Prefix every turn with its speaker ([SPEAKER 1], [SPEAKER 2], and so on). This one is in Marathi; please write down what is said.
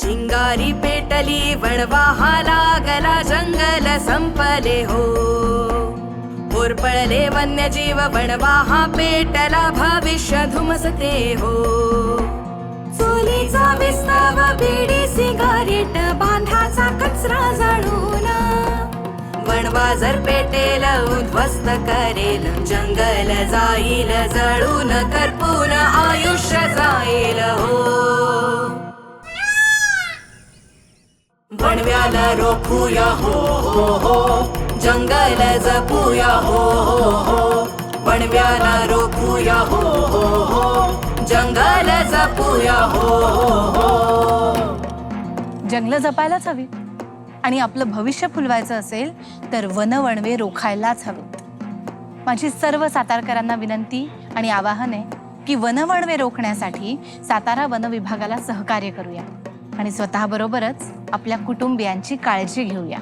[SPEAKER 1] चिंगारी पेटली वणवा हा लागला जंगल संपले हो. होरपळले वन्यजीव वणवा हा पेटला भविष्य धुमसते हो. चोलीचा विस्ताव बिडी सिगारेट बांधाचा कचरा जळून. वणवा जर पेटेल उद्ध्वस्त करेल जंगल जाईल जळून करपून आयुष्य जाईल. वणव्याला रोखूया हो हो हो. जंगल जपूया हो हो हो. वणव्याला रोखूया हो हो हो. जंगल जपूया हो हो हो.
[SPEAKER 2] जंगलं जपायलाच हवी. आणि आपलं भविष्य फुलवायचं असेल तर वनवणवे रोखायलाच हवेत माझी सर्व सातारकरांना विनंती आणि आवाहन आहे की वनवणवे रोखण्यासाठी सातारा वन विभागाला सहकार्य करूया. आणि स्वतःबरोबरच आपल्या कुटुंबियांची काळजी घेऊया.